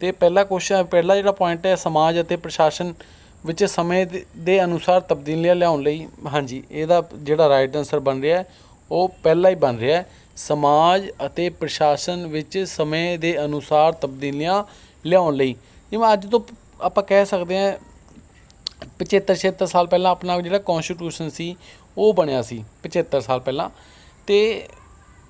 ਤੇ ਪਹਿਲਾ ਕੁਐਸਚਨ ਪਹਿਲਾ ਜਿਹੜਾ ਪੁਆਇੰਟ ਹੈ, ਸਮਾਜ ਅਤੇ ਪ੍ਰਸ਼ਾਸਨ ਵਿੱਚ ਸਮੇਂ ਦੇ- ਦੇ ਅਨੁਸਾਰ ਤਬਦੀਲੀਆਂ ਲਿਆਉਣ ਲਈ, ਹਾਂਜੀ, ਇਹਦਾ ਜਿਹੜਾ ਰਾਈਟ ਆਨਸਰ ਬਣ ਰਿਹਾ ਉਹ ਪਹਿਲਾ ਹੀ ਬਣ ਰਿਹਾ ਸਮਾਜ ਅਤੇ ਪ੍ਰਸ਼ਾਸਨ ਵਿੱਚ ਸਮੇਂ ਦੇ ਅਨੁਸਾਰ ਤਬਦੀਲੀਆਂ ਲਿਆਉਣ ਲਈ। ਜਿਵੇਂ ਅੱਜ ਤੋਂ ਆਪਾਂ ਕਹਿ ਸਕਦੇ ਹਾਂ 75 76 ਸਾਲ ਪਹਿਲਾਂ ਆਪਣਾ ਜਿਹੜਾ ਕਨਸਟੀਟਿਊਸ਼ਨ ਸੀ, ਉਹ ਬਣਿਆ ਸੀ 75 ਸਾਲ ਪਹਿਲਾਂ। ਤੇ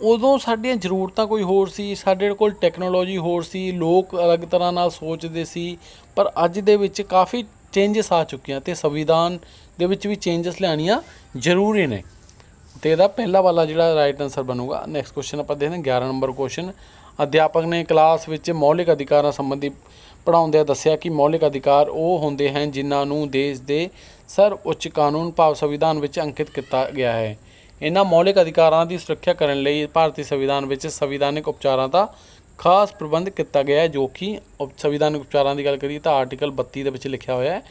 ਉਦੋਂ ਸਾਡੀਆਂ ਜ਼ਰੂਰਤਾਂ ਕੋਈ ਹੋਰ ਸੀ, ਸਾਡੇ ਕੋਲ ਟੈਕਨੋਲੋਜੀ ਹੋਰ ਸੀ, ਲੋਕ ਅਲੱਗ ਤਰ੍ਹਾਂ ਨਾਲ ਸੋਚਦੇ ਸੀ, ਪਰ ਅੱਜ ਦੇ ਵਿੱਚ ਕਾਫੀ ਚੇਂਜਸ ਆ ਚੁੱਕੀਆਂ ਤੇ ਸੰਵਿਧਾਨ ਦੇ ਵਿੱਚ ਵੀ ਚੇਂਜਸ ਲਿਆਉਣੀਆਂ ਜ਼ਰੂਰੀ ਨੇ। ਤੇ ਇਹਦਾ ਪਹਿਲਾ ਵਾਲਾ ਜਿਹੜਾ ਰਾਈਟ ਆਨਸਰ ਬਣੂਗਾ ਨੈਕਸਟ ਕੁਐਸਚਨ ਆਪਾਂ ਦੇਖਦੇ ਹਾਂ 11 ਨੰਬਰ ਕੁਐਸਚਨ ਅਧਿਆਪਕ ਨੇ ਕਲਾਸ ਵਿੱਚ ਮੌਲਿਕ ਅਧਿਕਾਰਾਂ ਸੰਬੰਧੀ ਪੜ੍ਹਾਉਂਦਿਆਂ ਦੱਸਿਆ ਕਿ ਮੌਲਿਕ ਅਧਿਕਾਰ ਉਹ ਹੁੰਦੇ ਹਨ ਜਿਨ੍ਹਾਂ ਨੂੰ ਦੇਸ਼ ਦੇ ਸਰਵਉੱਚ ਕਾਨੂੰਨ ਭਾਵ ਸੰਵਿਧਾਨ ਵਿੱਚ ਅੰਕਿਤ ਕੀਤਾ ਗਿਆ ਹੈ। ਇਹਨਾਂ ਮੌਲਿਕ ਅਧਿਕਾਰਾਂ ਦੀ ਸੁਰੱਖਿਆ ਕਰਨ ਲਈ ਭਾਰਤੀ ਸੰਵਿਧਾਨ ਵਿੱਚ ਸੰਵਿਧਾਨਿਕ ਉਪਚਾਰਾਂ ਦਾ ਖਾਸ ਪ੍ਰਬੰਧ ਕੀਤਾ ਗਿਆ ਹੈ ਜੋ ਕਿ ਉਪ- ਸੰਵਿਧਾਨਿਕ ਉਪਚਾਰਾਂ ਦੀ ਗੱਲ ਕਰੀਏ ਤਾਂ ਆਰਟੀਕਲ 32 ਦੇ ਵਿੱਚ ਲਿਖਿਆ ਹੋਇਆ ਹੈ।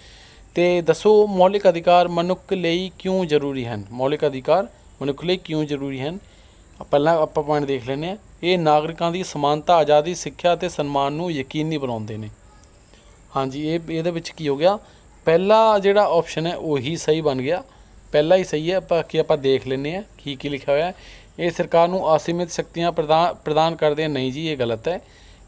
ਤੇ ਦੱਸੋ, ਮੌਲਿਕ ਅਧਿਕਾਰ ਮਨੁੱਖ ਲਈ ਕਿਉਂ ਜ਼ਰੂਰੀ ਹਨ? ਮੌਲਿਕ ਅਧਿਕਾਰ ਮਨੁੱਖ ਲਈ ਕਿਉਂ ਜ਼ਰੂਰੀ ਹਨ? ਪਹਿਲਾਂ ਆਪਾਂ ਪੁਆਇੰਟ ਦੇਖ ਲੈਂਦੇ ਹਾਂ। ਇਹ ਨਾਗਰਿਕਾਂ ਦੀ ਸਮਾਨਤਾ, ਆਜ਼ਾਦੀ, ਸਿੱਖਿਆ ਅਤੇ ਸਨਮਾਨ ਨੂੰ ਯਕੀਨੀ ਬਣਾਉਂਦੇ ਨੇ। ਹਾਂਜੀ, ਇਹ ਇਹਦੇ ਵਿੱਚ ਕੀ ਹੋ ਗਿਆ? ਪਹਿਲਾ ਜਿਹੜਾ ਆਪਸ਼ਨ ਹੈ, ਉਹੀ ਸਹੀ ਬਣ ਗਿਆ। ਪਹਿਲਾ ਹੀ ਸਹੀ ਹੈ। ਕਿ ਆਪਾਂ ਦੇਖ ਲੈਂਦੇ ਹਾਂ ਕੀ ਕੀ ਲਿਖਿਆ ਹੋਇਆ ਹੈ। ਇਹ ਸਰਕਾਰ ਨੂੰ ਅਸੀਮਿਤ ਸ਼ਕਤੀਆਂ ਪ੍ਰਦਾਨ ਪ੍ਰਦਾਨ ਕਰਦੇ ਨਹੀਂ ਜੀ, ਇਹ ਗਲਤ ਹੈ।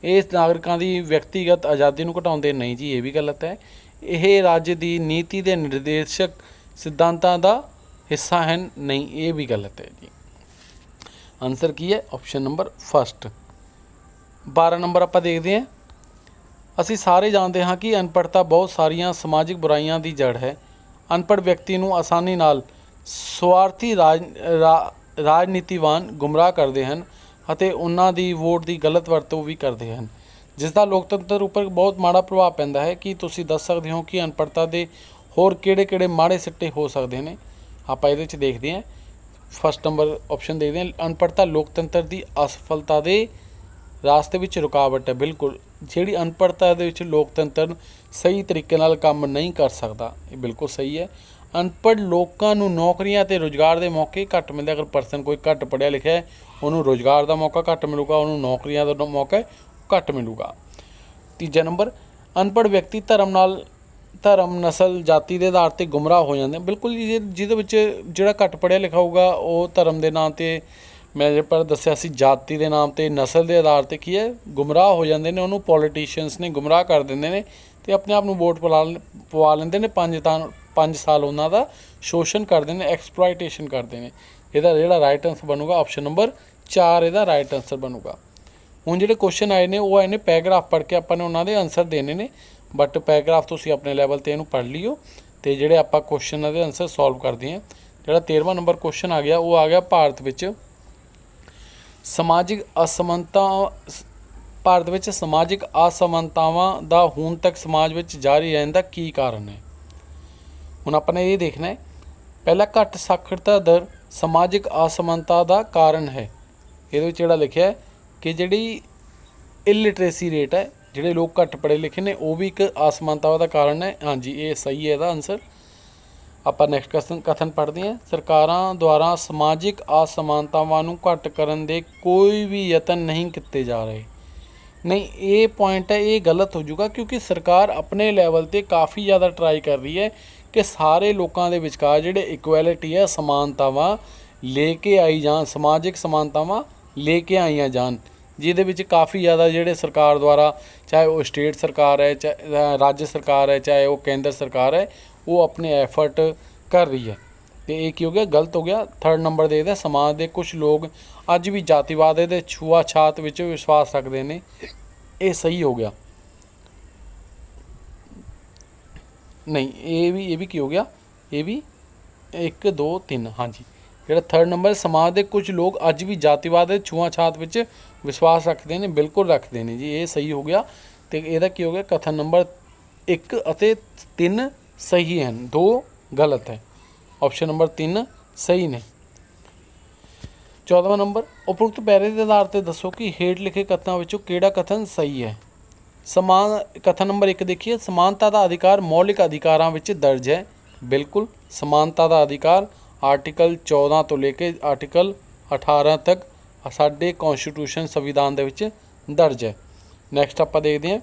ਇਹ ਨਾਗਰਿਕਾਂ ਦੀ ਵਿਅਕਤੀਗਤ ਆਜ਼ਾਦੀ ਨੂੰ ਘਟਾਉਂਦੇ ਨਹੀਂ ਜੀ, ਇਹ ਵੀ ਗਲਤ ਹੈ। ਇਹ ਰਾਜ ਦੀ ਨੀਤੀ ਦੇ ਨਿਰਦੇਸ਼ਕ ਸਿਧਾਂਤਾਂ ਦਾ ਹਿੱਸਾ ਹਨ, ਨਹੀਂ, ਇਹ ਵੀ ਗਲਤ ਹੈ ਜੀ। ਆਨਸਰ ਕੀ ਹੈ? ਆਪਸ਼ਨ ਨੰਬਰ ਫਸਟ 12 ਨੰਬਰ ਆਪਾਂ ਦੇਖਦੇ ਹਾਂ। ਅਸੀਂ ਸਾਰੇ ਜਾਣਦੇ ਹਾਂ ਕਿ ਅਨਪੜ੍ਹਤਾ ਬਹੁਤ ਸਾਰੀਆਂ ਸਮਾਜਿਕ ਬੁਰਾਈਆਂ ਦੀ ਜੜ ਹੈ। ਅਨਪੜ੍ਹ ਵਿਅਕਤੀ ਨੂੰ ਆਸਾਨੀ ਨਾਲ ਸਵਾਰਥੀ ਰਾਜ, ਰਾ- ਰਾਜਨੀਤੀਵਾਨ ਗੁੰਮਰਾਹ ਕਰਦੇ ਹਨ ਅਤੇ ਉਹਨਾਂ ਦੀ ਵੋਟ ਦੀ ਗਲਤ ਵਰਤੋਂ ਵੀ ਕਰਦੇ ਹਨ। ਜਿਸ ਦਾ ਲੋਕਤੰਤਰ ਉੱਪਰ ਬਹੁਤ ਮਾੜਾ ਪ੍ਰਭਾਵ ਪੈਂਦਾ ਹੈ। ਕਿ ਤੁਸੀਂ ਦੱਸ ਸਕਦੇ ਹੋ ਕਿ ਅਨਪੜ੍ਹਤਾ ਦੇ ਹੋਰ ਕਿਹੜੇ-ਕਿਹੜੇ ਮਾੜੇ ਸਿੱਟੇ ਹੋ ਸਕਦੇ ਨੇ? ਆਪਾਂ ਇਹਦੇ ਵਿੱਚ ਦੇਖਦੇ ਹਾਂ। ਫਸਟ ਨੰਬਰ ਆਪਸ਼ਨ ਦੇਖਦੇ ਹਾਂ। ਅਨਪੜ੍ਹਤਾ ਲੋਕਤੰਤਰ ਦੀ ਅਸਫਲਤਾ ਦੇ ਰਾਸਤੇ ਵਿੱਚ ਰੁਕਾਵਟ ਹੈ। ਬਿਲਕੁਲ। ਜਿਹੜੀ ਅਨਪੜ੍ਹਤਾ ਦੇ ਵਿੱਚ ਲੋਕਤੰਤਰ ਸਹੀ ਤਰੀਕੇ ਨਾਲ ਕੰਮ ਨਹੀਂ ਕਰ ਸਕਦਾ, ਇਹ ਬਿਲਕੁਲ ਸਹੀ ਹੈ। ਅਨਪੜ੍ਹ ਲੋਕਾਂ ਨੂੰ ਨੌਕਰੀਆਂ ਤੇ ਰੁਜ਼ਗਾਰ ਦੇ ਮੌਕੇ ਘੱਟ ਮਿਲਦੇ ਅਗਰ ਪਰਸਨ ਕੋਈ ਘੱਟ ਪੜ੍ਹਿਆ ਲਿਖਿਆ ਹੈ, ਉਹਨੂੰ ਰੁਜ਼ਗਾਰ ਦਾ ਮੌਕਾ ਘੱਟ ਮਿਲੂਗਾ, ਉਹਨੂੰ ਨੌਕਰੀਆਂ ਦਾ ਮੌਕਾ ਘੱਟ ਮਿਲੂਗਾ। ਤੀਜਾ ਨੰਬਰ, ਅਨਪੜ੍ਹ ਵਿਅਕਤੀ ਧਰਮ ਨਾਲ, ਧਰਮ, ਨਸਲ, ਜਾਤੀ ਦੇ ਆਧਾਰ ਤੇ ਗੁੰਮਰਾਹ ਹੋ ਜਾਂਦੇ ਬਿਲਕੁਲ ਜੀ, ਜਿਹਦੇ ਵਿੱਚ ਜਿਹੜਾ ਘੱਟ ਪੜ੍ਹਿਆ ਲਿਖਾ ਹੋਊਗਾ, ਉਹ ਧਰਮ ਦੇ ਨਾਂ ਤੇ, ਮੈਂ ਜੇ ਪਰ ਦੱਸਿਆ ਸੀ, ਜਾਤੀ ਦੇ ਨਾਮ ਤੇ, ਨਸਲ ਦੇ ਆਧਾਰ ਤੇ ਕੀ ਹੈ, ਗੁੰਮਰਾਹ ਹੋ ਜਾਂਦੇ ਨੇ। ਉਹਨੂੰ ਪੋਲੀਟੀਸ਼ੀਅਨਸ ਨੇ ਗੁੰਮਰਾਹ ਕਰ ਦਿੰਦੇ ਨੇ ਤੇ ਆਪਣੇ ਆਪ ਨੂੰ ਵੋਟ ਪਵਾ ਲ- ਪਵਾ ਲੈਂਦੇ ਨੇ। ਪੰਜ ਤਾਂ ਪੰਜ ਸਾਲ ਉਹਨਾਂ ਦਾ ਸ਼ੋਸ਼ਣ ਕਰਦੇ ਨੇ ਐਕਸਪਲੋਇਟੇਸ਼ਨ ਕਰਦੇ ਨੇ। ਇਹਦਾ ਜਿਹੜਾ ਰਾਈਟ ਆਨਸਰ ਬਣੂਗਾ ਆਪਸ਼ਨ ਨੰਬਰ 4 ਇਹਦਾ ਰਾਈਟ ਆਨਸਰ ਬਣੂਗਾ। ਹੁਣ ਜਿਹੜੇ ਕੁਐਸਚਨ ਆਏ ਨੇ, ਉਹ ਆਏ ਨੇ ਪੈਰਾਗ੍ਰਾਫ ਪੜ੍ਹ ਕੇ ਆਪਾਂ ਨੇ ਉਹਨਾਂ ਦੇ ਆਨਸਰ ਦੇਣੇ ਨੇ। ਬਟ ਪੈਰਾਗ੍ਰਾਫ ਤੁਸੀਂ ਆਪਣੇ ਲੈਵਲ ਤੇ ਇਹਨੂੰ ਪੜ੍ਹ ਲਿਓ ਤੇ ਜਿਹੜੇ ਆਪਾਂ ਕੁਐਸਚਨ ਦੇ ਆਨਸਰ ਸੋਲਵ ਕਰਦੇ ਹਾਂ। ਜਿਹੜਾ 13ਵਾਂ ਨੰਬਰ ਕੁਐਸਚਨ ਆ ਗਿਆ, ਉਹ ਆ ਗਿਆ ਭਾਰਤ ਵਿੱਚ ਸਮਾਜਿਕ ਅਸਮਾਨਤਾ ਭਾਰਤ ਵਿੱਚ ਸਮਾਜਿਕ ਅਸਮਾਨਤਾਵਾਂ ਦਾ ਹੁਣ ਤੱਕ ਸਮਾਜ ਵਿੱਚ ਜਾਰੀ ਰਹਿਣ ਦਾ ਕੀ ਕਾਰਨ ਹੈ? ਹੁਣ ਆਪਾਂ ਨੇ ਇਹ ਦੇਖਣਾ ਹੈ, ਪਹਿਲਾ ਘੱਟ ਸਾਖਰਤਾ ਦਰ ਸਮਾਜਿਕ ਅਸਮਾਨਤਾ ਦਾ ਕਾਰਨ ਹੈ। ਇਹਦੇ ਵਿੱਚ ਜਿਹੜਾ ਲਿਖਿਆ ਹੈ ਕਿ ਜਿਹੜੀ ਇਲਿਟਰੇਸੀ ਰੇਟ ਹੈ, ਜਿਹੜੇ ਲੋਕ ਘੱਟ ਪੜ੍ਹੇ ਲਿਖੇ ਨੇ, ਉਹ ਵੀ ਇੱਕ ਅਸਮਾਨਤਾ ਦਾ ਕਾਰਨ ਹੈ। ਹਾਂਜੀ, ਇਹ ਸਹੀ ਹੈ ਇਹਦਾ ਆਨਸਰ ਆਪਾਂ ਨੈਕਸਟ ਕਥਨ ਕਥਨ ਪੜ੍ਹਦੇ ਹਾਂ। ਸਰਕਾਰਾਂ ਦੁਆਰਾ ਸਮਾਜਿਕ ਅਸਮਾਨਤਾਵਾਂ ਨੂੰ ਘੱਟ ਕਰਨ ਦੇ ਕੋਈ ਵੀ ਯਤਨ ਨਹੀਂ ਕੀਤੇ ਜਾ ਰਹੇ। ਨਹੀਂ, ਇਹ ਪੁਆਇੰਟ ਹੈ, ਇਹ ਗਲਤ ਹੋ ਜਾਊਗਾ ਕਿਉਂਕਿ ਸਰਕਾਰ ਆਪਣੇ ਲੈਵਲ ਤੇ ਕਾਫੀ ਜ਼ਿਆਦਾ ਟਰਾਈ ਕਰ ਰਹੀ ਹੈ ਕਿ ਸਾਰੇ ਲੋਕਾਂ ਦੇ ਵਿਚਕਾਰ ਜਿਹੜੇ ਇਕੁਐਲਿਟੀ ਹੈ, ਸਮਾਨਤਾਵਾਂ ਲੈ ਕੇ ਆਈ ਜਾਣ, ਸਮਾਜਿਕ ਸਮਾਨਤਾਵਾਂ ਲੈ ਕੇ ਆਈਆਂ ਜਾਣ, ਜਿਹਦੇ ਵਿੱਚ ਕਾਫੀ ਜ਼ਿਆਦਾ ਜਿਹੜੇ ਸਰਕਾਰ ਦੁਆਰਾ, ਚਾਹੇ ਉਹ ਸਟੇਟ ਸਰਕਾਰ ਹੈ, ਚਾਹੇ ਰਾਜ ਸਰਕਾਰ ਹੈ, ਚਾਹੇ ਉਹ ਕੇਂਦਰ ਸਰਕਾਰ ਹੈ, ਉਹ ਆਪਣੇ ਐਫਰਟ ਕਰ ਰਹੀ ਹੈ। ਤੇ ਇਹ ਕੀ ਹੋ ਗਿਆ? ਗਲਤ ਹੋ ਗਿਆ। ਥਰਡ ਨੰਬਰ ਦੇ ਇਹਦਾ, ਸਮਾਜ ਦੇ ਕੁਝ ਲੋਕ ਅੱਜ ਵੀ ਜਾਤੀਵਾਦ ਦੇ ਛੂਆਛਾਤ ਵਿੱਚ ਵਿਸ਼ਵਾਸ ਰੱਖਦੇ ਨੇ। ਇਹ ਸਹੀ ਹੋ ਗਿਆ। ਨਹੀਂ, ਇਹ ਵੀ ਇਹ ਵੀ ਕੀ ਹੋ ਗਿਆ? ਇਹ ਵੀ 1 2 3 ਹਾਂਜੀ। ਜਿਹੜਾ ਥਰਡ ਨੰਬਰ ਸਮਾਜ ਦੇ ਕੁਝ ਲੋਕ ਅੱਜ ਵੀ ਜਾਤੀਵਾਦ ਦੇ ਛੂਆ-ਛਾਤ ਵਿੱਚ ਵਿਸ਼ਵਾਸ ਰੱਖਦੇ ਨੇ, ਬਿਲਕੁਲ ਰੱਖਦੇ ਨੇ ਜੀ, ਇਹ ਸਹੀ ਹੋ ਗਿਆ। ਤੇ ਇਹਦਾ ਕੀ ਹੋ ਗਿਆ? ਕਥਨ ਨੰਬਰ 1 ਅਤੇ 3 ਸਹੀ ਹਨ 2 ਗਲਤ ਹੈ। ਆਪਸ਼ਨ ਨੰਬਰ 3 ਸਹੀ ਨੇ। 14ਵਾਂ ਨੰਬਰ ਉਪਰੋਕਤ ਪੈਰੇ ਦੇ ਆਧਾਰ ਤੇ ਦੱਸੋ ਕਿ ਹੇਠ ਲਿਖੇ ਕਥਨਾਂ ਵਿੱਚੋਂ ਕਿਹੜਾ ਕਥਨ ਸਹੀ ਹੈ? ਸਮਾਨ, ਕਥਨ ਨੰਬਰ 1 ਦੇਖੀਏ। ਸਮਾਨਤਾ ਦਾ ਅਧਿਕਾਰ ਮੌਲਿਕ ਅਧਿਕਾਰਾਂ ਵਿੱਚ ਦਰਜ ਹੈ। ਬਿਲਕੁਲ, ਸਮਾਨਤਾ ਦਾ ਅਧਿਕਾਰ ਆਰਟੀਕਲ 14 ਤੋਂ ਲੈ ਕੇ ਆਰਟੀਕਲ 18 ਤੱਕ ਸਾਡੇ ਕਨਸਟੀਟਿਊਸ਼ਨ ਸੰਵਿਧਾਨ ਦੇ ਵਿੱਚ ਦਰਜ ਹੈ। ਨੈਕਸਟ ਆਪਾਂ ਦੇਖਦੇ ਹਾਂ।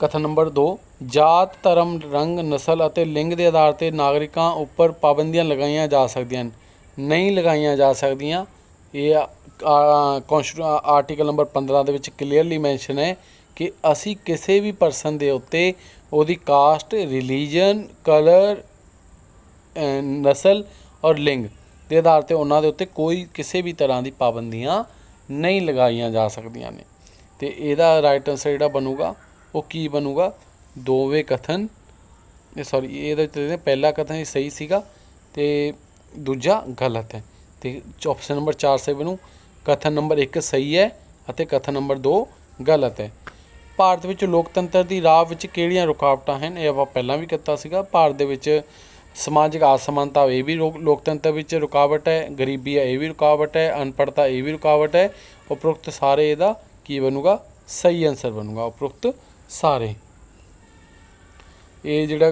ਕਥਨ ਨੰਬਰ 2 ਜਾਤ, ਧਰਮ, ਰੰਗ, ਨਸਲ ਅਤੇ ਲਿੰਗ ਦੇ ਆਧਾਰ ਤੇ ਨਾਗਰਿਕਾਂ ਉੱਪਰ ਪਾਬੰਦੀਆਂ ਲਗਾਈਆਂ ਜਾ ਸਕਦੀਆਂ ਹਨ। ਨਹੀਂ ਲਗਾਈਆਂ ਜਾ ਸਕਦੀਆਂ। ਇਹ ਕਨਸਟੀਟਿਊ ਆਰਟੀਕਲ ਨੰਬਰ 15 ਦੇ ਵਿੱਚ ਕਲੀਅਰਲੀ ਮੈਂਸ਼ਨ ਹੈ ਕਿ ਅਸੀਂ ਕਿਸੇ ਵੀ ਪਰਸਨ ਦੇ ਉੱਤੇ ਉਹਦੀ ਕਾਸਟ ਰਿਲੀਜਨ ਕਲਰ ਨਸਲ ਔਰ ਲਿੰਗ ਦੇ ਆਧਾਰ ਤੇ ਉਹਨਾਂ ਦੇ ਉੱਤੇ ਕੋਈ ਕਿਸੇ ਵੀ ਤਰ੍ਹਾਂ ਦੀ ਪਾਬੰਦੀਆਂ ਨਹੀਂ ਲਗਾਈਆਂ ਜਾ ਸਕਦੀਆਂ ਨੇ। ਤੇ ਇਹਦਾ ਰਾਈਟ ਆਨਸਰ ਜਿਹੜਾ ਬਣੂਗਾ, ਉਹ ਕੀ ਬਣੂਗਾ? ਦੋਵੇਂ ਕਥਨ, ਇਹ ਸੌਰੀ ਇਹਦੇ ਤੇ ਪਹਿਲਾ ਕਥਨ ਹੀ ਸਹੀ ਸੀਗਾ ਤੇ ਦੂਜਾ ਗਲਤ ਹੈ। ਤੇ ਆਪਸ਼ਨ ਨੰਬਰ 4 ਸੇ ਬਣੂ ਕਥਨ ਨੰਬਰ 1 ਸਹੀ ਹੈ ਅਤੇ ਕਥਨ ਨੰਬਰ 2 ਗਲਤ ਹੈ। ਭਾਰਤ ਵਿੱਚ ਲੋਕਤੰਤਰ ਦੀ ਰਾਹ ਵਿੱਚ ਕਿਹੜੀਆਂ ਰੁਕਾਵਟਾਂ ਹਨ? ਇਹ ਆਪਾਂ ਪਹਿਲਾਂ ਵੀ ਕੀਤਾ ਸੀਗਾ। ਭਾਰਤ ਦੇ ਵਿੱਚ ਸਮਾਜਿਕ ਅਸਮਾਨਤਾ ਇਹ ਵੀ ਲੋਕ- ਲੋਕਤੰਤਰ ਵਿੱਚ ਰੁਕਾਵਟ ਹੈ, ਗਰੀਬੀ ਹੈ, ਇਹ ਵੀ ਰੁਕਾਵਟ ਹੈ, ਅਨਪੜ੍ਹਤਾ ਇਹ ਵੀ ਰੁਕਾਵਟ ਹੈ। ਉਪਰੋਕਤ ਸਾਰੇ ਇਹਦਾ ਕੀ ਬਣੂਗਾ? ਸਹੀ ਆਨਸਰ ਬਣੂਗਾ। ਉਪਰੋਕਤ ਸਾਰੇ। ਇਹ ਜਿਹੜਾ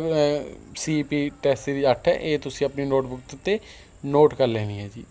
ਸੀਪੀ ਟੈਸਟ ਸੀਰੀਜ਼ 8 ਹੈ, ਇਹ ਤੁਸੀਂ ਆਪਣੀ ਨੋਟਬੁੱਕ 'ਤੇ ਨੋਟ ਕਰ ਲੈਣੀ ਹੈ ਜੀ।